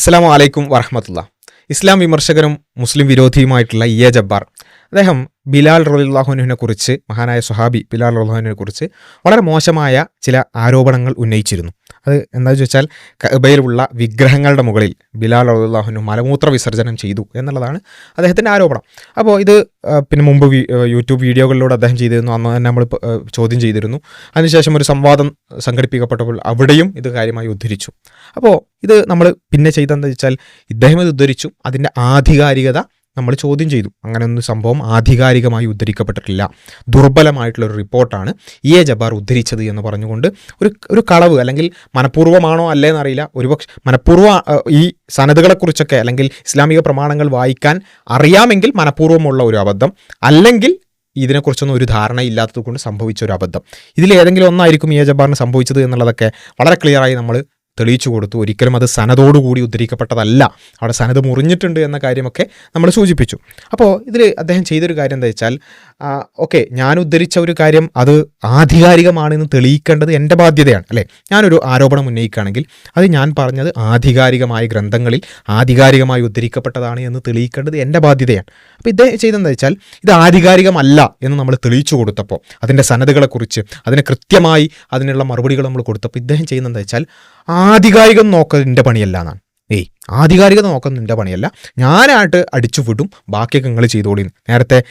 അസ്സാം വലൈക്കും വറഹമത്തുള്ള ഇസ്ലാം വിമർശകനും മുസ്ലിം വിരോധിയുമായിട്ടുള്ള ഇ എ ജബ്ബാർ അദ്ദേഹം ബിലാൽ റലിള്ളാഹുനുവിനെ കുറിച്ച് മഹാനായ സുഹാബി ബിലാൽ റഹ്ലാഹുവിനെ കുറിച്ച് വളരെ മോശമായ ചില ആരോപണങ്ങൾ ഉന്നയിച്ചിരുന്നു. അത് എന്താണെന്ന് ചോദിച്ചാൽ കബയിലുള്ള വിഗ്രഹങ്ങളുടെ മുകളിൽ ബിലാൽ റലിള്ളാഹുനു മലമൂത്ര വിസർജനം ചെയ്തു എന്നുള്ളതാണ് അദ്ദേഹത്തിന്റെ ആരോപണം. അപ്പോൾ ഇത് പിന്നെ മുമ്പ് യൂട്യൂബ് വീഡിയോകളിലൂടെ അദ്ദേഹം ചെയ്തിരുന്നു. അന്ന് തന്നെ നമ്മൾ ചോദ്യം ചെയ്തിരുന്നു. അതിനുശേഷം ഒരു സംവാദം സംഘടിപ്പിക്കപ്പെട്ടപ്പോൾ അവിടെയും ഇത് കാര്യമായി ഉദ്ധരിച്ചു. അപ്പോൾ ഇത് നമ്മൾ പിന്നെ ചെയ്തതെന്ന് വെച്ചാൽ ഇദ്ദേഹം ഇത് ഉദ്ധരിച്ചു. അതിന്റെ ആധികാരികത നമ്മൾ ചോദ്യം ചെയ്തു. അങ്ങനെ ഒന്നും സംഭവം ആധികാരികമായി ഉദ്ധരിക്കപ്പെട്ടിട്ടില്ല. ദുർബലമായിട്ടുള്ള ഒരു റിപ്പോർട്ടാണ് ഇ എ ജബാർ ഉദ്ധരിച്ചത് എന്ന് പറഞ്ഞുകൊണ്ട് ഒരു ഒരു കളവ് അല്ലെങ്കിൽ മനഃപൂർവമാണോ അല്ലേന്ന് അറിയില്ല ഒരുപക്ഷെ മനഃപൂർവ ഈ സനതുകളെക്കുറിച്ചൊക്കെ അല്ലെങ്കിൽ ഇസ്ലാമിക പ്രമാണങ്ങൾ വായിക്കാൻ അറിയാമെങ്കിൽ മനഃപൂർവമുള്ള ഒരു അബദ്ധം അല്ലെങ്കിൽ ഇതിനെക്കുറിച്ചൊന്നും ഒരു ധാരണയില്ലാത്തത് കൊണ്ട് സംഭവിച്ച ഒരു അബദ്ധം. ഇതിൽ ഏതെങ്കിലും ഒന്നായിരിക്കും ഇ എ ജബാറിന് സംഭവിച്ചത് എന്നുള്ളതൊക്കെ വളരെ ക്ലിയറായി നമ്മൾ തെളിയിച്ചു കൊടുത്തു. ഒരിക്കലും അത് സനതോടുകൂടി ഉദ്ധരിക്കപ്പെട്ടതല്ല. അവിടെ സനത് മുറിഞ്ഞിട്ടുണ്ട് എന്ന കാര്യമൊക്കെ നമ്മൾ സൂചിപ്പിച്ചു. അപ്പോൾ ഇതിൽ അദ്ദേഹം ചെയ്തൊരു കാര്യം എന്താ വെച്ചാൽ ഓക്കെ ഞാൻ ഉദ്ധരിച്ച ഒരു കാര്യം അത് ആധികാരികമാണെന്ന് തെളിയിക്കേണ്ടത് എന്റെ ബാധ്യതയാണ് അല്ലേ? ഞാനൊരു ആരോപണം ഉന്നയിക്കുകയാണെങ്കിൽ അത് ഞാൻ പറഞ്ഞത് ആധികാരികമായ ഗ്രന്ഥങ്ങളിൽ ആധികാരികമായി ഉദ്ധരിക്കപ്പെട്ടതാണ് എന്ന് തെളിയിക്കേണ്ടത് എന്റെ ബാധ്യതയാണ്. അപ്പോൾ ഇദ്ദേഹം ചെയ്തെന്താ വെച്ചാൽ ഇത് ആധികാരികമല്ല എന്ന് നമ്മൾ തെളിയിച്ചു കൊടുത്തപ്പോൾ അതിന്റെ സന്നദ്ധകളെക്കുറിച്ച് അതിന് കൃത്യമായി അതിനുള്ള മറുപടികൾ നമ്മൾ കൊടുത്തപ്പോൾ ഇദ്ദേഹം ചെയ്യുന്നതെന്ന് വെച്ചാൽ ആധികാരികം നോക്കുന്നതിന്റെ പണിയല്ല എന്നാണ്. ഏയ് ആധികാരികത നോക്കുന്നതിന്റെ പണിയല്ല. ഞാനായിട്ട് അടിച്ചു വിടും. ബാക്കിയൊക്കെ നിങ്ങൾ ചെയ്തോളി നേരത്തെ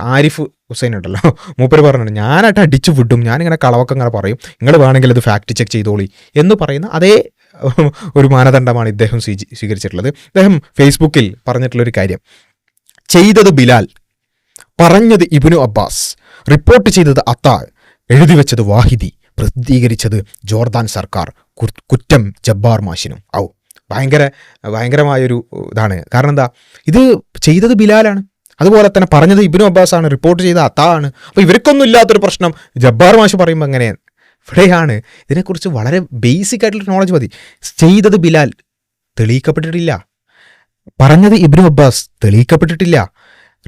ആരിഫ് ഹുസൈൻ ഉണ്ടല്ലോ. മൂപ്പര് പറഞ്ഞിട്ടുണ്ട് ഞാനായിട്ട് അടിച്ചു വിടും. ഞാനിങ്ങനെ കളവൊക്കെ ഇങ്ങനെ പറയും. നിങ്ങൾ വേണമെങ്കിൽ അത് ഫാക്ട് ചെക്ക് ചെയ്തോളി. എന്ന് പറയുന്ന അതേ ഒരു മാനദണ്ഡമാണ് ഇദ്ദേഹം സ്വീ- സ്വീകരിച്ചിട്ടുള്ളത്. ഇദ്ദേഹം ഫേസ്ബുക്കിൽ പറഞ്ഞിട്ടുള്ളൊരു കാര്യം. ചെയ്തത് ബിലാൽ പറഞ്ഞത് ഇബിനു അബ്ബാസ് റിപ്പോർട്ട് ചെയ്തത് അത്താൾ എഴുതി വെച്ചത് വാഹിദി. പ്രസിദ്ധീകരിച്ചത് ജോർദാൻ സർക്കാർ. കുറ്റം ജബ്ബാർ മാഷിനും. ഔ ഭയങ്കര ഭയങ്കരമായൊരു ഇതാണ്. കാരണം എന്താ? ഇത് ചെയ്തത് ബിലാലാണ്. അതുപോലെ തന്നെ പറഞ്ഞത് ഇബിനു അബ്ബാസ് ആണ് റിപ്പോർട്ട് ചെയ്ത അത്താ ആണ്. അപ്പോൾ ഇവർക്കൊന്നും ഇല്ലാത്തൊരു പ്രശ്നം ജബ്ബാർ മാഷ് പറയുമ്പോൾ എങ്ങനെയാണ് ഇവിടെയാണ്. ഇതിനെക്കുറിച്ച് വളരെ ബേസിക് ആയിട്ടുള്ള നോളജ് മതി. ചെയ്തത് ബിലാൽ തെളിയിക്കപ്പെട്ടിട്ടില്ല. പറഞ്ഞത് ഇബ്നു അബ്ബാസ് തെളിയിക്കപ്പെട്ടിട്ടില്ല.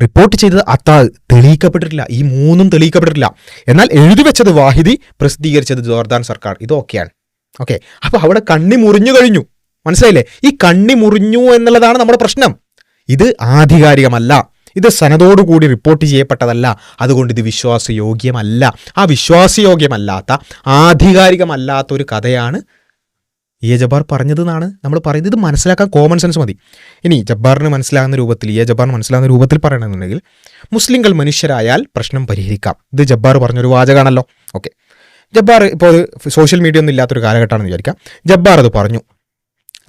റിപ്പോർട്ട് ചെയ്തത് അത്താൾ തെളിയിക്കപ്പെട്ടിട്ടില്ല. ഈ മൂന്നും തെളിയിക്കപ്പെട്ടിട്ടില്ല. എന്നാൽ എഴുതി വെച്ചത് വാഹിദി പ്രസിദ്ധീകരിച്ചത് ജോർദാൻ സർക്കാർ. ഇത് ഓക്കെയാണ്. ഓക്കെ. അപ്പോൾ അവിടെ കണ്ണി മുറിഞ്ഞു കഴിഞ്ഞു. മനസ്സിലായില്ലേ? ഈ കണ്ണി മുറിഞ്ഞു എന്നുള്ളതാണ് നമ്മുടെ പ്രശ്നം. ഇത് ആധികാരികമല്ല. ഇത് സനതോടുകൂടി റിപ്പോർട്ട് ചെയ്യപ്പെട്ടതല്ല. അതുകൊണ്ട് ഇത് വിശ്വാസയോഗ്യമല്ല. ആ വിശ്വാസയോഗ്യമല്ലാത്ത ആധികാരികമല്ലാത്ത ഒരു കഥയാണ് എ ജബ്ബാർ പറഞ്ഞതെന്നാണ് നമ്മൾ പറയുന്നത്. ഇത് മനസ്സിലാക്കാൻ കോമൺ സെൻസ് മതി. ഇനി ജബ്ബാറിന് മനസ്സിലാകുന്ന രൂപത്തിൽ ഇയ ജബ്ബാറിന് മനസ്സിലാകുന്ന രൂപത്തിൽ പറയണമെന്നുണ്ടെങ്കിൽ മുസ്ലിങ്ങൾ മനുഷ്യരായാൽ പ്രശ്നം പരിഹരിക്കാം. ഇത് ജബ്ബാർ പറഞ്ഞൊരു വാചകമാണല്ലോ. ഓക്കെ ജബ്ബാർ ഇപ്പോൾ സോഷ്യൽ മീഡിയ ഒന്നും ഇല്ലാത്തൊരു കാലഘട്ടമാണെന്ന് വിചാരിക്കാം. ജബ്ബാർ അത് പറഞ്ഞു.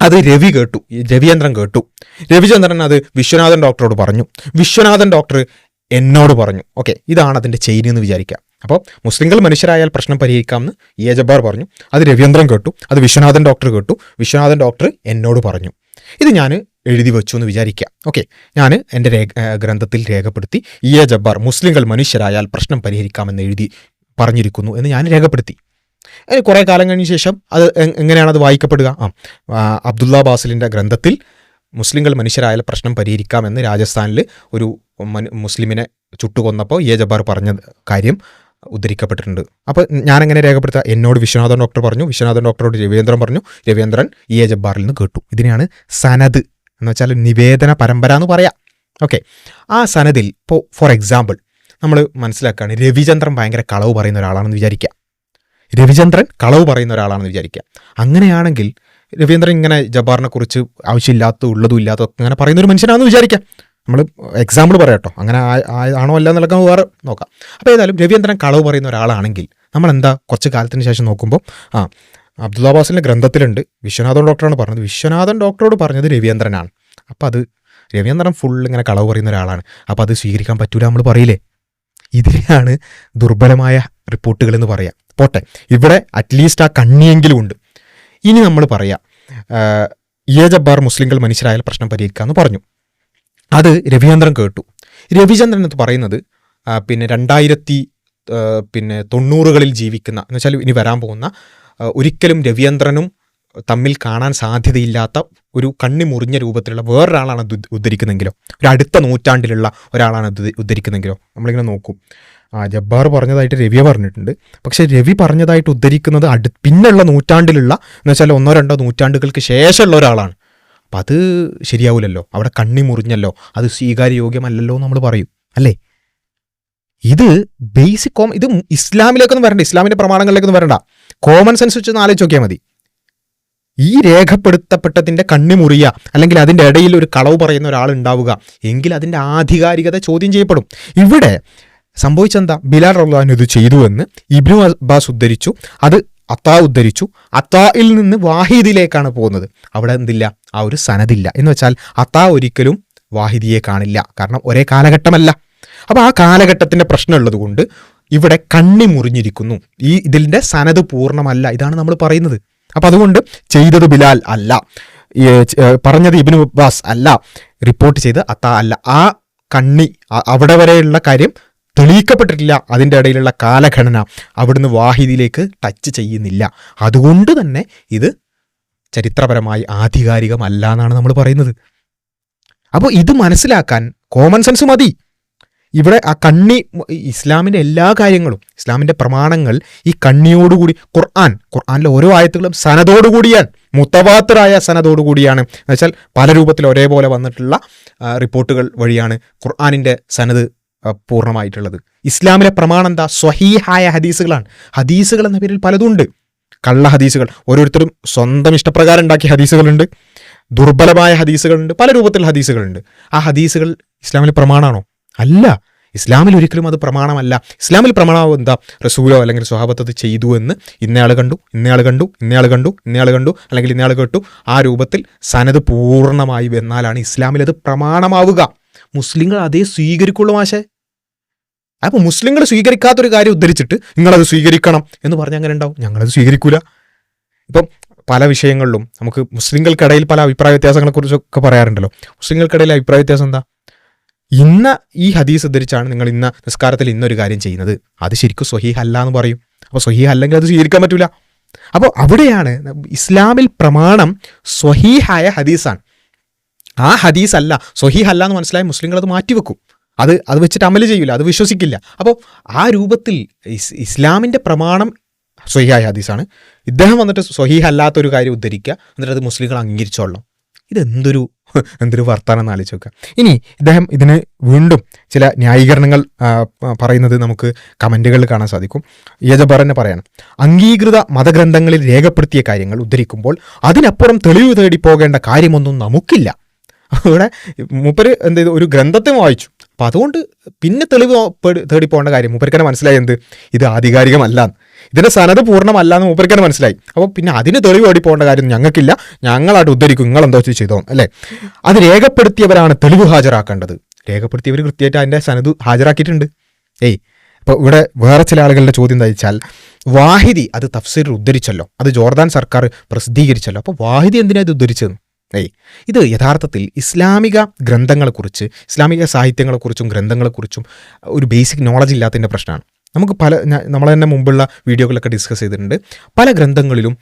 അത് രവി കേട്ടു. രവിചന്ദ്രൻ കേട്ടു. രവിചന്ദ്രൻ അത് വിശ്വനാഥൻ ഡോക്ടറോട് പറഞ്ഞു. വിശ്വനാഥൻ ഡോക്ടർ എന്നോട് പറഞ്ഞു. ഓക്കെ ഇതാണ് അതിന്റെ ചെയിൻ എന്ന് വിചാരിക്കാം. അപ്പോൾ മുസ്ലിങ്ങൾ മനുഷ്യരായാൽ പ്രശ്നം പരിഹരിക്കാമെന്ന് ഏജബാർ പറഞ്ഞു. അത് രവീന്ദ്രൻ കേട്ടു. അത് വിശ്വനാഥൻ ഡോക്ടർ കേട്ടു. വിശ്വനാഥൻ ഡോക്ടർ എന്നോട് പറഞ്ഞു. ഇത് ഞാൻ എഴുതി വെച്ചു എന്ന് വിചാരിക്കാം. ഓക്കെ. ഞാൻ എന്റെ ഗ്രന്ഥത്തിൽ രേഖപ്പെടുത്തി ഇ ജബ്ബാർ മുസ്ലിങ്ങൾ മനുഷ്യരായാൽ പ്രശ്നം പരിഹരിക്കാമെന്ന് എഴുതി പറഞ്ഞിരിക്കുന്നു എന്ന് ഞാൻ രേഖപ്പെടുത്തി. അതിന് കുറേ കാലം കഴിഞ്ഞ ശേഷം അത് എങ്ങനെയാണ് അത് വായിക്കപ്പെടുക? ആ അബ്ദുള്ള ബാസിലിന്റെ ഗ്രന്ഥത്തിൽ മുസ്ലിങ്ങൾ മനുഷ്യരായാൽ പ്രശ്നം പരിഹരിക്കാമെന്ന് രാജസ്ഥാനിൽ ഒരു മനു- മുസ്ലിമിനെ ചുട്ടുകൊന്നപ്പോൾ എ ജബ്ബാർ പറഞ്ഞ കാര്യം ഉദ്ധരിക്കപ്പെട്ടിട്ടുണ്ട്. അപ്പോൾ ഞാൻ എങ്ങനെ രേഖപ്പെടുത്തുക? എന്നോട് വിശ്വനാഥൻ ഡോക്ടർ പറഞ്ഞു. വിശ്വനാഥൻ ഡോക്ടറോട് രവീന്ദ്രൻ പറഞ്ഞു. രവീന്ദ്രൻ ഈ എ ജബ്ബാറിൽ നിന്ന് കേട്ടു. ഇതിനെയാണ് സനദ് എന്ന് വെച്ചാൽ നിവേദന പരമ്പര എന്ന് പറയാം. ഓക്കെ ആ സനദിൽ ഇപ്പോൾ ഫോർ എക്സാമ്പിൾ നമ്മൾ മനസ്സിലാക്കുകയാണ് രവിചന്ദ്രൻ ഭയങ്കര കളവ് പറയുന്ന ഒരാളാണെന്ന് വിചാരിക്കുക. രവിചന്ദ്രൻ കളവ് പറയുന്ന ഒരാളാണെന്ന് വിചാരിക്കുക. അങ്ങനെയാണെങ്കിൽ രവീന്ദ്രൻ ഇങ്ങനെ ജബ്ബാറിനെ കുറിച്ച് ആവശ്യമില്ലാത്ത ഉള്ളതും ഇല്ലാത്തതൊക്കെ അങ്ങനെ പറയുന്ന ഒരു മനുഷ്യനാണെന്ന് വിചാരിക്കാം നമ്മൾ എക്സാമ്പിൾ പറയാട്ടോ അങ്ങനെ ആ- ആ- ആണോ അല്ല എന്നുള്ള നമുക്ക് വേറെ നോക്കാം. അപ്പോൾ ഏതായാലും രവീന്ദ്രൻ കളവ് പറയുന്ന ഒരാളാണെങ്കിൽ നമ്മൾ എന്താ കുറച്ച് കാലത്തിന് ശേഷം നോക്കുമ്പോൾ ആ അബ്ദുള്ള ബാസിന്റെ ഗ്രന്ഥത്തിലുണ്ട്. വിശ്വനാഥൻ ഡോക്ടറാണ് പറഞ്ഞത്. വിശ്വനാഥൻ ഡോക്ടറോട് പറഞ്ഞത് രവീന്ദ്രനാണ്. അപ്പോൾ അത് രവീന്ദ്രൻ ഫുൾ ഇങ്ങനെ കളവ് പറയുന്ന ഒരാളാണ്. അപ്പോൾ അത് സ്വീകരിക്കാൻ പറ്റൂല നമ്മൾ പറയില്ലേ? ഇതിനെയാണ് ദുർബലമായ റിപ്പോർട്ടുകൾ എന്ന് പറയാം. പോട്ടെ ഇവിടെ അറ്റ്ലീസ്റ്റ് ആ കണ്ണിയെങ്കിലും ഉണ്ട്. ഇനി നമ്മൾ പറയാം ഇയ ജബ്ബാർ മുസ്ലിങ്ങൾ മനുഷ്യരായാൽ പ്രശ്നം പരിഹരിക്കാമെന്ന് പറഞ്ഞു. അത് രവിചന്ദ്രൻ കേട്ടു. രവിചന്ദ്രൻ എന്ന് പറയുന്നത് പിന്നെ രണ്ടായിരത്തി പിന്നെ തൊണ്ണൂറുകളിൽ ജീവിക്കുന്ന എന്ന് വെച്ചാൽ ഇനി വരാൻ പോകുന്ന ഒരിക്കലും രവിചന്ദ്രനും തമ്മിൽ കാണാൻ സാധ്യതയില്ലാത്ത ഒരു കണ്ണി മുറിഞ്ഞ രൂപത്തിലുള്ള വേറൊരാളാണ് ഉദ്ധരിക്കുന്നെങ്കിലോ ഒരു അടുത്ത നൂറ്റാണ്ടിലുള്ള ഒരാളാണ് ഉദ്ധരിക്കുന്നെങ്കിലോ നമ്മളിങ്ങനെ നോക്കും. ആ ജബ്ബാർ പറഞ്ഞതായിട്ട് രവിയെ പറഞ്ഞിട്ടുണ്ട്. പക്ഷേ രവി പറഞ്ഞതായിട്ട് ഉദ്ധരിക്കുന്നത് അടു പിന്നുള്ള നൂറ്റാണ്ടിലുള്ള എന്ന് വെച്ചാൽ ഒന്നോ രണ്ടോ നൂറ്റാണ്ടുകൾക്ക് ശേഷമുള്ള ഒരാളാണ്. അപ്പം അത് ശരിയാവില്ലല്ലോ അവിടെ കണ്ണി മുറിഞ്ഞല്ലോ. അത് സ്വീകാര്യയോഗ്യമല്ലല്ലോ നമ്മൾ പറയും. അല്ലേ? ഇത് ബേസിക് കോം ഇത് ഇസ്ലാമിലേക്കൊന്നും വരണ്ട. ഇസ്ലാമിന്റെ പ്രമാണങ്ങളിലേക്കൊന്നും വരണ്ട. കോമൺ സെൻസ് വെച്ച് ഒന്ന് ആലോചിച്ച് നോക്കിയാൽ മതി. ഈ രേഖപ്പെടുത്തപ്പെട്ടതിന്റെ കണ്ണി മുറിയ അല്ലെങ്കിൽ അതിന്റെ ഇടയിൽ ഒരു കളവ് പറയുന്ന ഒരാൾ ഉണ്ടാവുക എങ്കിൽ അതിന്റെ ആധികാരികത ചോദ്യം ചെയ്യപ്പെടും. ഇവിടെ സംഭവിച്ചെന്താ? ബിലാൽ റഹ്ലാൻ ഇത് ചെയ്തു എന്ന് ഇബ്നു അബ്ബാസ് ഉദ്ധരിച്ചു. അത് അത്താ ഉദ്ധരിച്ചു. അത്തായിൽ നിന്ന് വാഹിദിലേക്കാണ് പോകുന്നത്. അവിടെ എന്തില്ല? ആ ഒരു സനദില്ല. എന്ന് വെച്ചാൽ അത്താ ഒരിക്കലും വാഹിദിയെ കാണില്ല. കാരണം ഒരേ കാലഘട്ടമല്ല. അപ്പോൾ ആ കാലഘട്ടത്തിന്റെ പ്രശ്നമുള്ളത് കൊണ്ട് ഇവിടെ കണ്ണി മുറിഞ്ഞിരിക്കുന്നു. ഈ ഇതിന്റെ സനത് പൂർണമല്ല. ഇതാണ് നമ്മൾ പറയുന്നത്. അപ്പം അതുകൊണ്ട് ചെയ്തത് ബിലാൽ അല്ല. പറഞ്ഞത് ഇബിന് അബ്ബാസ് അല്ല. റിപ്പോർട്ട് ചെയ്ത് അത്ത അല്ല. ആ കണ്ണി അവിടെ വരെയുള്ള കാര്യം തെളിയിക്കപ്പെട്ടിട്ടില്ല. അതിന്റെ ഇടയിലുള്ള കാലഘടന അവിടുന്ന് വാഹിദിയിലേക്ക് ടച്ച് ചെയ്യുന്നില്ല. അതുകൊണ്ട് തന്നെ ഇത് ചരിത്രപരമായി ആധികാരികമല്ല എന്നാണ് നമ്മൾ പറയുന്നത്. അപ്പോൾ ഇത് മനസ്സിലാക്കാൻ കോമൺ സെൻസ് മതി. ഇവിടെ ആ കണ്ണി ഇസ്ലാമിന്റെ എല്ലാ കാര്യങ്ങളും ഇസ്ലാമിന്റെ പ്രമാണങ്ങൾ ഈ കണ്ണിയോടുകൂടി ഖുർആൻ ഖുർആാനിലെ ഓരോ ആയത്തുകളും സനതോടുകൂടിയാണ്. മുത്തവാത്തറായ സനതോടുകൂടിയാണ്. എന്ന് വെച്ചാൽ പല രൂപത്തിൽ ഒരേപോലെ വന്നിട്ടുള്ള റിപ്പോർട്ടുകൾ വഴിയാണ് ഖുർആാനിന്റെ സനത് പൂർണമായിട്ടുള്ളത്. ഇസ്ലാമിലെ പ്രമാണം എന്താ? സ്വഹീഹായ ഹദീസുകളാണ്. ഹദീസുകൾ എന്ന പേരിൽ പലതുണ്ട്. കള്ള ഹദീസുകൾ. ഓരോരുത്തരും സ്വന്തം ഇഷ്ടപ്രകാരം ഉണ്ടാക്കിയ ഹദീസുകളുണ്ട്. ദുർബലമായ ഹദീസുകളുണ്ട്. പല രൂപത്തിൽ ഹദീസുകളുണ്ട്. ആ ഹദീസുകൾ ഇസ്ലാമിലെ പ്രമാണമാണോ? അല്ല. ഇസ്ലാമിൽ ഒരിക്കലും അത് പ്രമാണമല്ല. ഇസ്ലാമിൽ പ്രമാണമാവും എന്താ? റസൂലോ അല്ലെങ്കിൽ സ്വഹാബത്ത് അത് ചെയ്തു എന്ന് ഇന്നയാൾ കണ്ടു ഇന്നയാൾ കണ്ടു ഇന്നയാൾ കണ്ടു ഇന്നയാൾ കണ്ടു അല്ലെങ്കിൽ ഇന്നയാൾ കേട്ടു. ആ രൂപത്തിൽ സനത് പൂർണമായി വന്നാലാണ് ഇസ്ലാമിൽ അത് പ്രമാണമാവുക. മുസ്ലിങ്ങൾ അതേ സ്വീകരിക്കുള്ളൂ മാഷേ. അപ്പോൾ മുസ്ലിങ്ങൾ സ്വീകരിക്കാത്തൊരു കാര്യം ഉദ്ധരിച്ചിട്ട് നിങ്ങളത് സ്വീകരിക്കണം എന്ന് പറഞ്ഞാൽ അങ്ങനെ ഉണ്ടാവും. ഞങ്ങളത് സ്വീകരിക്കൂല. ഇപ്പം പല വിഷയങ്ങളിലും നമുക്ക് മുസ്ലിങ്ങൾക്കിടയിൽ പല അഭിപ്രായ വ്യത്യാസങ്ങളെക്കുറിച്ചൊക്കെ പറയാറുണ്ടല്ലോ. മുസ്ലിങ്ങൾക്കിടയിൽ അഭിപ്രായ വ്യത്യാസം എന്താ? ഇന്ന ഈ ഹദീസ് ഉദ്ധരിച്ചാണ് നിങ്ങൾ ഇന്ന നിസ്കാരത്തിൽ ഇന്നൊരു കാര്യം ചെയ്യുന്നത്. അത് ശരിക്കും സ്വഹീഹ് അല്ല എന്ന് പറയും. അപ്പോൾ സ്വഹീഹ് അല്ലെങ്കിൽ അത് സ്വീകരിക്കാൻ പറ്റൂല. അപ്പോൾ അവിടെയാണ് ഇസ്ലാമിൽ പ്രമാണം സ്വഹീഹായ ഹദീസാണ്. ആ ഹദീസ് അല്ല സ്വഹീഹ് അല്ല എന്ന് മനസ്സിലായ മുസ്ലിങ്ങൾ അത് മാറ്റിവെക്കും. അത് അത് വെച്ചിട്ട് അമൽ ചെയ്യില്ല അത് വിശ്വസിക്കില്ല. അപ്പോൾ ആ രൂപത്തിൽ ഇസ് ഇസ്ലാമിന്റെ പ്രമാണം സ്വഹീഹായ ഹദീസാണ്. ഇദ്ദേഹം വന്നിട്ട് സ്വഹീഹ് അല്ലാത്തൊരു കാര്യം ഉദ്ധരിക്കുക എന്നിട്ട് അത് മുസ്ലിങ്ങൾ അംഗീകരിച്ചോളണം. ഇതെന്തൊരു എന്തൊരു വർത്താനം ആലോചിച്ച് നോക്കുക. ഇനി ഇദ്ദേഹം ഇതിന് വീണ്ടും ചില ന്യായീകരണങ്ങൾ പറയുന്നത് നമുക്ക് കമന്റുകളിൽ കാണാൻ സാധിക്കും. യജബർ തന്നെ പറയണം അംഗീകൃത മതഗ്രന്ഥങ്ങളിൽ രേഖപ്പെടുത്തിയ കാര്യങ്ങൾ ഉദ്ധരിക്കുമ്പോൾ അതിനപ്പുറം തെളിവ് തേടി പോകേണ്ട കാര്യമൊന്നും നമുക്കില്ല. ഇവിടെ മൂപ്പര് എന്ത് ഒരു ഗ്രന്ഥത്തെ വായിച്ചു. അപ്പം അതുകൊണ്ട് പിന്നെ തെളിവ് തേടി പോകേണ്ട കാര്യം മൂപ്പരിക്കനെ മനസ്സിലായി എന്ത്? ഇത് ആധികാരികമല്ല. ഇതിന്റെ സനത് പൂർണമല്ല എന്ന് മൂപ്പർക്കന്നെ മനസ്സിലായി. അപ്പോൾ പിന്നെ അതിന് തെളിവ് തേടി പോകേണ്ട കാര്യം ഞങ്ങൾക്കില്ല. ഞങ്ങളായിട്ട് ഉദ്ധരിക്കും. നിങ്ങൾ എന്തോ ചെയ്തോ അല്ലേ? അത് രേഖപ്പെടുത്തിയവരാണ് തെളിവ് ഹാജരാക്കേണ്ടത്. രേഖപ്പെടുത്തിയവർ കൃത്യമായിട്ട് അതിന്റെ സനത് ഹാജരാക്കിയിട്ടുണ്ട്. ഏയ് അപ്പോൾ ഇവിടെ വേറെ ചില ആളുകളുടെ ചോദ്യം എന്താ വെച്ചാൽ വാഹിദി അത് തഫ്സീർ ഉദ്ധരിച്ചല്ലോ. അത് ജോർദാൻ സർക്കാർ പ്രസിദ്ധീകരിച്ചല്ലോ. അപ്പോൾ വാഹിദി എന്തിനാ ഇത് ഉദ്ധരിച്ചത്? ഏയ് ഇത് യഥാർത്ഥത്തിൽ ഇസ്ലാമിക ഗ്രന്ഥങ്ങളെക്കുറിച്ച് ഇസ്ലാമിക സാഹിത്യങ്ങളെക്കുറിച്ചും ഗ്രന്ഥങ്ങളെക്കുറിച്ചും ഒരു ബേസിക് നോളജ് ഇല്ലാത്തതിന്റെ പ്രശ്നമാണ്. നമുക്ക് പല നമ്മൾ തന്നെ മുമ്പുള്ള വീഡിയോകളൊക്കെ ഡിസ്കസ് ചെയ്തിട്ടുണ്ട്. പല ഗ്രന്ഥങ്ങളിലും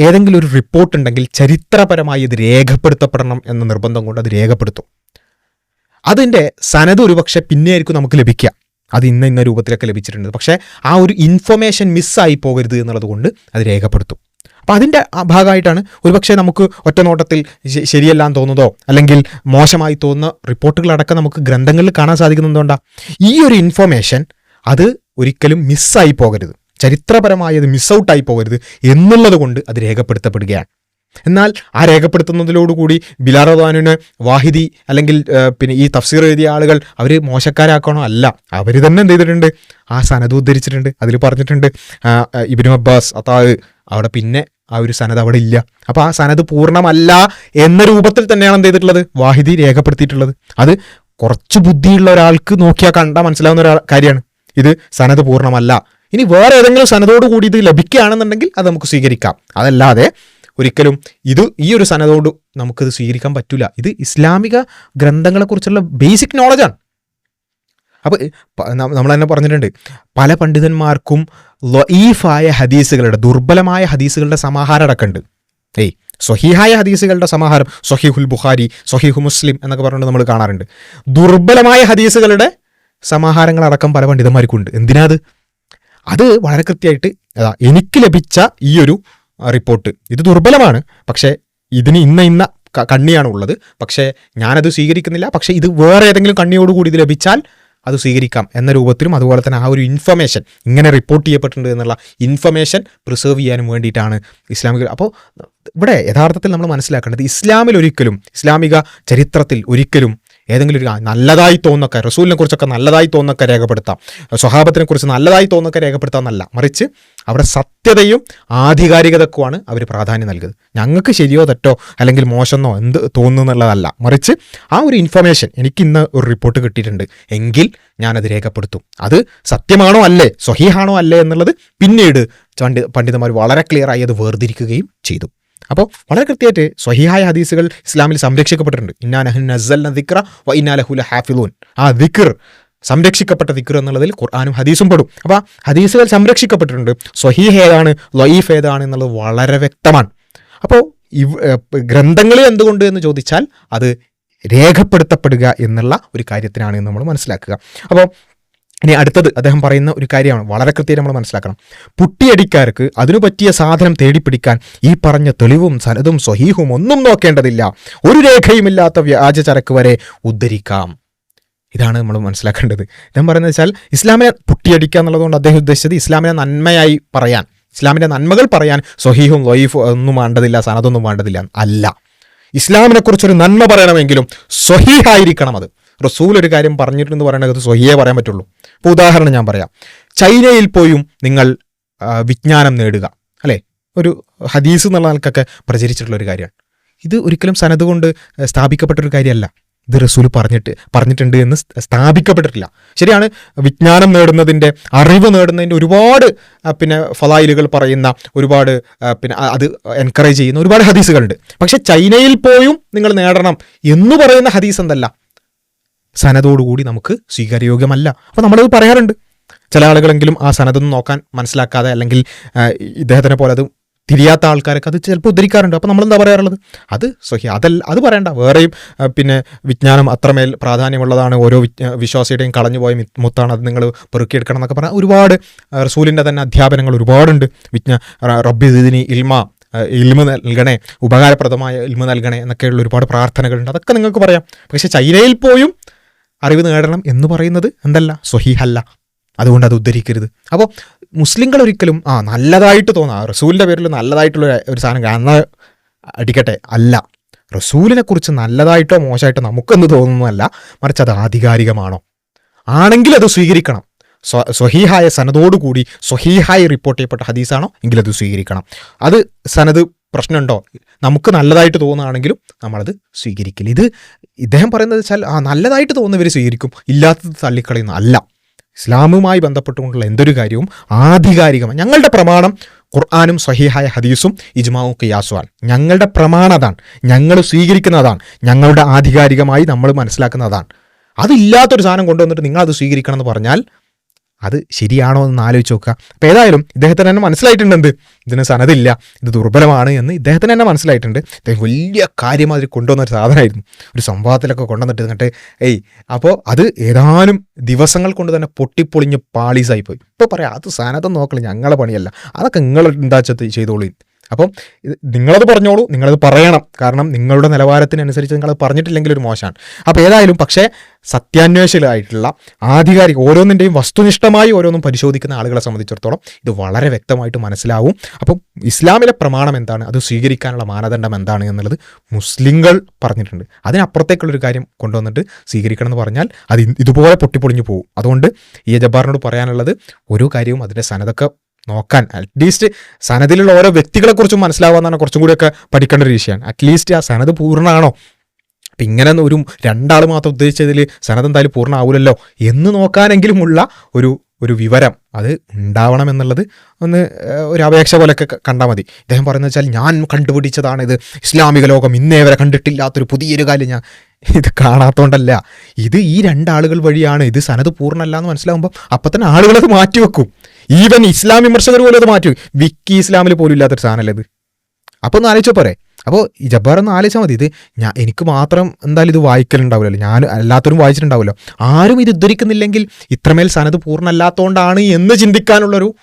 ഏതെങ്കിലും ഒരു റിപ്പോർട്ട് ഉണ്ടെങ്കിൽ ചരിത്രപരമായി ഇത് രേഖപ്പെടുത്തപ്പെടണം എന്ന നിർബന്ധം കൊണ്ട് അത് രേഖപ്പെടുത്തും. അതിന്റെ സനത് ഒരുപക്ഷെ പിന്നെയായിരിക്കും നമുക്ക് ലഭിക്കുക. അത് ഇന്ന ഇന്ന രൂപത്തിലൊക്കെ ലഭിച്ചിട്ടുണ്ട്. പക്ഷേ ആ ഒരു ഇൻഫർമേഷൻ മിസ്സായി പോകരുത് എന്നുള്ളത് കൊണ്ട് അത് രേഖപ്പെടുത്തും. അപ്പം അതിന്റെ ഭാഗമായിട്ടാണ് ഒരുപക്ഷെ നമുക്ക് ഒറ്റ നോട്ടത്തിൽ ശരിയെല്ലാം തോന്നുന്നതോ അല്ലെങ്കിൽ മോശമായി തോന്നുന്ന റിപ്പോർട്ടുകളടക്കം നമുക്ക് ഗ്രന്ഥങ്ങളിൽ കാണാൻ സാധിക്കുന്നതുകൊണ്ടാണ് ഈ ഒരു ഇൻഫോർമേഷൻ അത് ഒരിക്കലും മിസ്സായി പോകരുത്. ചരിത്രപരമായത് മിസ് ഔട്ടായി പോകരുത് എന്നുള്ളത് കൊണ്ട് അത് രേഖപ്പെടുത്തപ്പെടുകയാണ്. എന്നാൽ ആ രേഖപ്പെടുത്തുന്നതിലോടുകൂടി ബിലാറദാനുവിന് വാഹിദി അല്ലെങ്കിൽ പിന്നെ ഈ തഫ്സീർ എഴുതിയ ആളുകൾ അവർ മോശക്കാരാക്കണോ അല്ല. അവർ തന്നെ എന്ത് ചെയ്തിട്ടുണ്ട്? ആ സനത് ഉദ്ധരിച്ചിട്ടുണ്ട് അതിൽ പറഞ്ഞിട്ടുണ്ട്. ഇബ്നു അബ്ബാസ് അതാ അവിടെ പിന്നെ ആ ഒരു സനത് അവിടെ ഇല്ല. അപ്പോൾ ആ സനത് പൂർണമല്ല എന്ന രൂപത്തിൽ തന്നെയാണ് എന്ത് ചെയ്തിട്ടുള്ളത്? വാഹിദി രേഖപ്പെടുത്തിയിട്ടുള്ളത്. അത് കുറച്ച് ബുദ്ധിയുള്ള ഒരാൾക്ക് നോക്കിയാൽ കണ്ടാൽ മനസ്സിലാവുന്ന ഒരു കാര്യമാണ്. ഇത് സനത് പൂർണമല്ല. ഇനി വേറെ ഏതെങ്കിലും സനതോട് കൂടി ഇത് ലഭിക്കുകയാണെന്നുണ്ടെങ്കിൽ അത് നമുക്ക് സ്വീകരിക്കാം. അതല്ലാതെ ഒരിക്കലും ഇത് ഈ ഒരു സനതോട് നമുക്കിത് സ്വീകരിക്കാൻ പറ്റില്ല ഇത് ഇസ്ലാമിക ഗ്രന്ഥങ്ങളെക്കുറിച്ചുള്ള ബേസിക് നോളജാണ് അപ്പോൾ നമ്മൾ തന്നെ പറഞ്ഞിട്ടുണ്ട്. പല പണ്ഡിതന്മാർക്കും ലൊയീഫായ ഹദീസുകളുടെ ദുർബലമായ ഹദീസുകളുടെ സമാഹാരം അടക്കമുണ്ട് ഏയ് സ്വഹീഹായ ഹദീസുകളുടെ സമാഹാരം സ്വഹീഹുൽ ബുഖാരി സ്വഹീഹു മുസ്ലിം എന്നൊക്കെ പറഞ്ഞുകൊണ്ട് നമ്മൾ കാണാറുണ്ട്. ദുർബലമായ ഹദീസുകളുടെ സമാഹാരങ്ങൾ അടക്കം പല പണ്ഡിതന്മാർക്കുണ്ട്. എന്തിനാത് അത്? വളരെ കൃത്യമായിട്ട് അതാ എനിക്ക് ലഭിച്ച ഈ ഒരു റിപ്പോർട്ട്. ഇത് ദുർബലമാണ്. പക്ഷേ ഇതിന് ഇന്ന ഇന്ന കണ്ണിയാണ് ഉള്ളത് പക്ഷേ ഞാനത് സ്വീകരിക്കുന്നില്ല. പക്ഷേ ഇത് വേറെ ഏതെങ്കിലും കണ്ണിയോടുകൂടി ഇത് ലഭിച്ചാൽ അത് സ്വീകരിക്കാം എന്ന രൂപത്തിലും അതുപോലെ തന്നെ ആ ഒരു ഇൻഫർമേഷൻ ഇങ്ങനെ റിപ്പോർട്ട് ചെയ്യപ്പെട്ടിട്ടുണ്ട് എന്നുള്ള ഇൻഫർമേഷൻ പ്രിസർവ് ചെയ്യാനും വേണ്ടിയിട്ടാണ് ഇസ്ലാമിക അപ്പോൾ ഇവിടെ യഥാർത്ഥത്തിൽ നമ്മൾ മനസ്സിലാക്കേണ്ടത് ഇസ്ലാമിൽ ഒരിക്കലും ഇസ്ലാമിക ചരിത്രത്തിൽ ഒരിക്കലും ഏതെങ്കിലും ഒരു നല്ലതായി തോന്നൊക്കെ റസൂലിനെ കുറിച്ചൊക്കെ നല്ലതായി തോന്നൊക്കെ രേഖപ്പെടുത്താം. സ്വഹാബത്തിനെ കുറിച്ച് നല്ലതായി തോന്നൊക്കെ രേഖപ്പെടുത്താം എന്നല്ല മറിച്ച് അവിടെ സത്യതയും ആധികാരികതക്കുമാണ് അവർ പ്രാധാന്യം നൽകുന്നത്. ഞങ്ങൾക്ക് ശരിയോ തെറ്റോ അല്ലെങ്കിൽ മോശമെന്നോ എന്ത് തോന്നുന്നു എന്നുള്ളതല്ല മറിച്ച് ആ ഒരു ഇൻഫർമേഷൻ എനിക്ക് ഇന്ന് ഒരു റിപ്പോർട്ട് കിട്ടിയിട്ടുണ്ട്. എങ്കിൽ ഞാനത് രേഖപ്പെടുത്തും. അത് സത്യമാണോ അല്ലേ സ്വഹീഹാണോ അല്ലേ എന്നുള്ളത് പിന്നീട് പണ്ഡി പണ്ഡിതന്മാർ വളരെ ക്ലിയറായി അത് വേർതിരിക്കുകയും ചെയ്തു. അപ്പോൾ വളരെ കൃത്യമായിട്ട് സ്വഹിഹായ ഹദീസുകൾ ഇസ്ലാമിൽ സംരക്ഷിക്കപ്പെട്ടിട്ടുണ്ട്. ഇന്നാ നസൽ ദിക്ര വ ഇന്നാ ലഹു ലഹാഫിളൂൻ ആ ദിക്ർ സംരക്ഷിക്കപ്പെട്ട ദിക്ർ എന്നുള്ളതിൽ ഖുർആാനും ഹദീസും പെടും. അപ്പോൾ ഹദീസുകൾ സംരക്ഷിക്കപ്പെട്ടിട്ടുണ്ട്. സ്വഹീഹ് ഏതാണ് ലൊയീഫ് ഏതാണ് എന്നുള്ളത് വളരെ വ്യക്തമാണ്. അപ്പോൾ ഇവ് ഗ്രന്ഥങ്ങളിൽ എന്തുകൊണ്ട് എന്ന് ചോദിച്ചാൽ അത് രേഖപ്പെടുത്തപ്പെടുക എന്നുള്ള ഒരു കാര്യത്തിനാണ് നമ്മൾ മനസ്സിലാക്കുക. അപ്പോൾ ഇനി അടുത്തത് അദ്ദേഹം പറയുന്ന ഒരു കാര്യമാണ്. വളരെ കൃത്യമായി നമ്മൾ മനസ്സിലാക്കണം. പുട്ടിയടിക്കാർക്ക് അതിനു പറ്റിയ സാധനം തേടിപ്പിടിക്കാൻ ഈ പറഞ്ഞ തെളിവും സനതും സ്വഹീഹും ഒന്നും നോക്കേണ്ടതില്ല. ഒരു രേഖയുമില്ലാത്ത വ്യാജ ചരക്ക് വരെ ഉദ്ധരിക്കാം. ഇതാണ് നമ്മൾ മനസ്സിലാക്കേണ്ടത്. ഞാൻ പറയുന്നത് വെച്ചാൽ ഇസ്ലാമിനെ പുട്ടിയടിക്കുക എന്നുള്ളതുകൊണ്ട് അദ്ദേഹം ഉദ്ദേശിച്ചത് ഇസ്ലാമിനെ നന്മയായി പറയാൻ ഇസ്ലാമിന്റെ നന്മകൾ പറയാൻ സ്വഹീഹും വൈഫും ഒന്നും വേണ്ടതില്ല സനതൊന്നും വേണ്ടതില്ല അല്ല. ഇസ്ലാമിനെക്കുറിച്ചൊരു നന്മ പറയണമെങ്കിലും സ്വഹീഹായിരിക്കണം അത്. റസൂൽ ഒരു കാര്യം പറഞ്ഞിട്ടുണ്ടെന്ന് പറയണത് പറയുന്നത് സ്വഹിയെ പറയാൻ പറ്റുള്ളൂ. അപ്പോൾ ഉദാഹരണം ഞാൻ പറയാം. ചൈനയിൽ പോയും നിങ്ങൾ വിജ്ഞാനം നേടുക. അല്ലേ? ഒരു ഹദീസ് എന്നുള്ള നിലക്കൊക്കെ പ്രചരിച്ചിട്ടുള്ള ഒരു കാര്യമാണ്. ഇത് ഒരിക്കലും സനത് കൊണ്ട് സ്ഥാപിക്കപ്പെട്ടൊരു കാര്യമല്ല. ഇത് റസൂൽ പറഞ്ഞിട്ട് പറഞ്ഞിട്ടുണ്ട് എന്ന് സ്ഥാപിക്കപ്പെട്ടിട്ടില്ല. ശരിയാണ് വിജ്ഞാനം നേടുന്നതിന്റെ അറിവ് നേടുന്നതിന്റെ ഒരുപാട് പിന്നെ ഫലായിലുകൾ പറയുന്ന ഒരുപാട് പിന്നെ അത് എൻകറേജ് ചെയ്യുന്ന ഒരുപാട് ഹദീസുകളുണ്ട്. പക്ഷേ ചൈനയിൽ പോയും നിങ്ങൾ നേടണം എന്ന് പറയുന്ന ഹദീസ് എന്തല്ല? സനതോടുകൂടി നമുക്ക് സ്വീകാര്യയോഗ്യമല്ല അപ്പോൾ നമ്മളത് പറയാറുണ്ട്. ചില ആളുകളെങ്കിലും ആ സനതൊന്നും നോക്കാൻ മനസ്സിലാക്കാതെ അല്ലെങ്കിൽ ഇദ്ദേഹത്തിനെ പോലെ അത് തിരിയാത്ത ആൾക്കാരൊക്കെ അത് ചിലപ്പോൾ ഉദ്ധരിക്കാറുണ്ട്. അപ്പോൾ നമ്മളെന്താ പറയാറുള്ളത്? അത് സ്വഹി അതല്ല അത് പറയണ്ട. വേറെയും പിന്നെ വിജ്ഞാനം അത്രമേൽ പ്രാധാന്യമുള്ളതാണ്. ഓരോ വിശ്വാസിയുടെയും കളഞ്ഞുപോയ മുത്താണ് അത് നിങ്ങൾ പെറുക്കിയെടുക്കണം എന്നൊക്കെ പറഞ്ഞാൽ ഒരുപാട് റസൂലിന്റെ തന്നെ അധ്യാപനങ്ങൾ ഒരുപാടുണ്ട്. വിജ്ഞ റബ്ബിദിനി റബ്ബി ദിനി ഇൽമ ഇൽമ നൽകണേ ഉപകാരപ്രദമായ ഇൽമ നൽകണേ എന്നൊക്കെയുള്ള ഒരുപാട് പ്രാർത്ഥനകളുണ്ട്. അതൊക്കെ നിങ്ങൾക്ക് പറയാം. പക്ഷേ ചൈനയിൽ പോയും അറിവ് നേടണം എന്ന് പറയുന്നത് എന്തല്ല? സ്വഹീഹല്ല. അതുകൊണ്ട് അത് ഉദ്ധരിക്കരുത്. അപ്പോൾ മുസ്ലിങ്ങൾ ഒരിക്കലും ആ നല്ലതായിട്ട് തോന്നാം റസൂലിന്റെ പേരിൽ നല്ലതായിട്ടുള്ള ഒരു സാധനം കാണുന്ന അടിക്കട്ടെ അല്ല. റസൂലിനെ കുറിച്ച് നല്ലതായിട്ടോ മോശമായിട്ടോ നമുക്കെന്ന് തോന്നുന്നതല്ല. മറിച്ച് അത് ആധികാരികമാണോ? ആണെങ്കിൽ അത് സ്വീകരിക്കണം. സ്വ സ്വഹീഹായ സനതോടുകൂടി സ്വഹീഹായി റിപ്പോർട്ട് ചെയ്യപ്പെട്ട ഹദീസാണോ? എങ്കിൽ അത് സ്വീകരിക്കണം. അത് സനത് പ്രശ്നമുണ്ടോ? നമുക്ക് നല്ലതായിട്ട് തോന്നുകയാണെങ്കിലും നമ്മളത് സ്വീകരിക്കില്ല. ഇത് ഇദ്ദേഹം പറയുന്നത് വെച്ചാൽ ആ നല്ലതായിട്ട് തോന്നുന്നവർ സ്വീകരിക്കും. ഇല്ലാത്തത് തള്ളിക്കളയുന്ന അല്ല. ഇസ്ലാമുമായി ബന്ധപ്പെട്ടുകൊണ്ടുള്ള എന്തൊരു കാര്യവും ആധികാരികമാണ്. ഞങ്ങളുടെ പ്രമാണം ഖുർആാനും സഹിഹായ ഹദീസും ഇജ്മാവും ഖിയാസുമാണ്. ഞങ്ങളുടെ പ്രമാണം അതാണ്. ഞങ്ങൾ സ്വീകരിക്കുന്നതാണ്. ഞങ്ങളുടെ ആധികാരികമായി നമ്മൾ മനസ്സിലാക്കുന്നതാണ്. അതില്ലാത്തൊരു സാധനം കൊണ്ടുവന്നിട്ട് നിങ്ങൾ അത് സ്വീകരിക്കണം എന്ന് പറഞ്ഞാൽ അത് ശരിയാണോ എന്ന് ആലോചിച്ച് നോക്കുക. അപ്പോൾ ഏതായാലും ഇദ്ദേഹത്തിന് തന്നെ മനസ്സിലായിട്ടുണ്ട് എന്ത് ഇതിന് സനതില്ല ഇത് ദുർബലമാണ് എന്ന് ഇദ്ദേഹത്തിന് തന്നെ മനസ്സിലായിട്ടുണ്ട്. ഇദ്ദേഹം വലിയ കാര്യമാതിരി കൊണ്ടുവന്ന ഒരു സാധനമായിരുന്നു. ഒരു സംവാദത്തിലൊക്കെ കൊണ്ടുവന്നിട്ട് എന്നിട്ട് ഏയ് അപ്പോൾ അത് ഏതാനും ദിവസങ്ങൾ കൊണ്ട് തന്നെ പൊട്ടിപ്പൊളിഞ്ഞ് പാളീസായി പോയി ഇപ്പോൾ പറയാം അത് സനതം നോക്കല ഞങ്ങളെ പണിയല്ല. അതൊക്കെ നിങ്ങൾ എന്താ ചെയ്തോളൂ അപ്പം നിങ്ങളത് പറഞ്ഞോളൂ നിങ്ങളത് പറയണം. കാരണം നിങ്ങളുടെ നിലവാരത്തിനനുസരിച്ച് നിങ്ങളത് പറഞ്ഞിട്ടില്ലെങ്കിൽ ഒരു മോശമാണ്. അപ്പോൾ ഏതായാലും പക്ഷേ സത്യാന്വേഷകരായിട്ടുള്ള ആധികാരിക ഓരോന്നിന്റെയും വസ്തുനിഷ്ഠമായി ഓരോന്നും പരിശോധിക്കുന്ന ആളുകളെ സംബന്ധിച്ചിടത്തോളം ഇത് വളരെ വ്യക്തമായിട്ട് മനസ്സിലാവും. അപ്പം ഇസ്ലാമിലെ പ്രമാണം എന്താണ്? അത് സ്വീകരിക്കാനുള്ള മാനദണ്ഡം എന്താണ് എന്നുള്ളത് മുസ്ലിങ്ങൾ പറഞ്ഞിട്ടുണ്ട്. അതിനപ്പുറത്തേക്കുള്ളൊരു കാര്യം കൊണ്ടുവന്നിട്ട് സ്വീകരിക്കണം എന്ന് പറഞ്ഞാൽ അത് ഇതുപോലെ പൊട്ടിപ്പൊളിഞ്ഞു പോകും. അതുകൊണ്ട് ഈ ജബ്ബാറിനോട് പറയാനുള്ളത് ഓരോ കാര്യവും അതിന്റെ സനതൊക്കെ നോക്കാൻ. അറ്റ്ലീസ്റ്റ് സനദിലുള്ള ഓരോ വ്യക്തികളെക്കുറിച്ചും മനസ്സിലാവാന്നാണ് കുറച്ചും കൂടിയൊക്കെ പഠിക്കേണ്ട ഒരു വിഷയമാണ് അറ്റ്ലീസ്റ്റ് ആ സനത് പൂർണമാണോ അപ്പം ഇങ്ങനെ ഒരു രണ്ടാൾ മാത്രം ഉദ്ദേശിച്ചതിൽ സനത് എന്തായാലും പൂർണമാവില്ലല്ലോ എന്ന് നോക്കാനെങ്കിലുമുള്ള ഒരു ഒരു വിവരം അത് ഉണ്ടാവണം എന്നുള്ളത് ഒന്ന് ഒരു അപേക്ഷ പോലെയൊക്കെ കണ്ടാൽ മതി. ഇദ്ദേഹം പറയുന്നത് വെച്ചാൽ ഞാൻ കണ്ടുപിടിച്ചതാണ് ഇത് ഇസ്ലാമിക ലോകം ഇന്നേ വരെ കണ്ടിട്ടില്ലാത്തൊരു പുതിയൊരു കാര്യം ഞാൻ ഇത് കാണാത്തതുകൊണ്ടല്ല ഇത് ഈ രണ്ടാളുകൾ വഴിയാണ് ഇത് സനത് പൂർണമല്ല എന്ന് മനസ്സിലാകുമ്പോൾ അപ്പം തന്നെ ആളുകളത് മാറ്റിവെക്കും. ഈവൻ ഇസ്ലാം വിമർശകർ പോലും അത് മാറ്റി. വിക്കി ഇസ്ലാമിൽ പോലും ഇല്ലാത്തൊരു സാധനമല്ലേ ഇത്? അപ്പോൾ ഒന്ന് ആലോചിച്ചോ പോരെ. അപ്പോൾ ഈ ജബ്ബാർ ഒന്ന് ആലോചിച്ചാൽ മതി. ഇത് ഞാൻ എനിക്ക് മാത്രം എന്തായാലും ഇത് വായിക്കലുണ്ടാവില്ലല്ലോ. ഞാൻ എല്ലാത്തവരും വായിച്ചിട്ടുണ്ടാവുമല്ലോ. ആരും ഇത് ഉദ്ധരിക്കുന്നില്ലെങ്കിൽ ഇത്രമേൽ സനത് പൂർണമല്ലാത്തതുകൊണ്ടാണ് എന്ന് ചിന്തിക്കാനുള്ളൊരു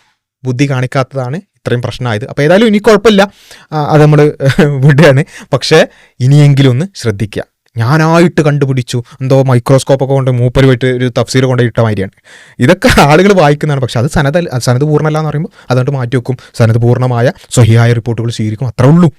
ബുദ്ധി കാണിക്കാത്തതാണ് ഇത്രയും പ്രശ്നമായത്. അപ്പോൾ ഏതായാലും ഇനി കുഴപ്പമില്ല. അത് നമ്മൾ വിടുകയാണ്. പക്ഷേ ഇനിയെങ്കിലും ഒന്ന് ശ്രദ്ധിക്കുക. ഞാനായിട്ട് കണ്ടുപിടിച്ചു. എന്തോ മൈക്രോസ്കോപ്പൊക്കെ കൊണ്ട് മൂപ്പര് പോയിട്ട് ഒരു തഫ്സീർ കൊണ്ട് ഇട്ട മാതിരിയാണ്. ഇതൊക്കെ ആളുകൾ വായിക്കുന്നതാണ്. പക്ഷെ അത് സനത് സനത് പൂർണമല്ല എന്ന് പറയുമ്പോൾ അതുകൊണ്ട് മാറ്റി വെക്കും. സനത് പൂർണമായ സ്വഹിയായ റിപ്പോർട്ടുകൾ സ്വീകരിക്കും അത്രേ ഉള്ളൂ.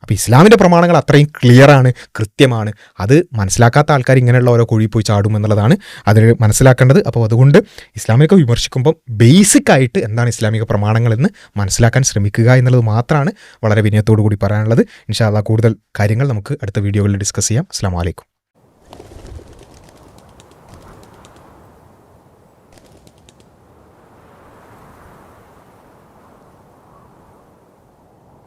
അപ്പോൾ ഇസ്ലാമിന്റെ പ്രമാണങ്ങൾ അത്രയും ക്ലിയറാണ് കൃത്യമാണ്. അത് മനസ്സിലാക്കാത്ത ആൾക്കാർ ഇങ്ങനെയുള്ള ഓരോ കുഴി പോയി ചാടും എന്നുള്ളതാണ് അതിൽ മനസ്സിലാക്കേണ്ടത്. അപ്പോൾ അതുകൊണ്ട് ഇസ്ലാമിനൊക്കെ വിമർശിക്കുമ്പോൾ ബേസിക് ആയിട്ട് എന്താണ് ഇസ്ലാമിക പ്രമാണങ്ങൾ എന്ന് മനസ്സിലാക്കാൻ ശ്രമിക്കുക എന്നുള്ളത് മാത്രമാണ് വളരെ വിനയത്തോടു കൂടി പറയാനുള്ളത്. ഇൻഷാല്ല കൂടുതൽ കാര്യങ്ങൾ നമുക്ക് അടുത്ത വീഡിയോകളിൽ ഡിസ്കസ് ചെയ്യാം. അസ്സാം വലൈക്കും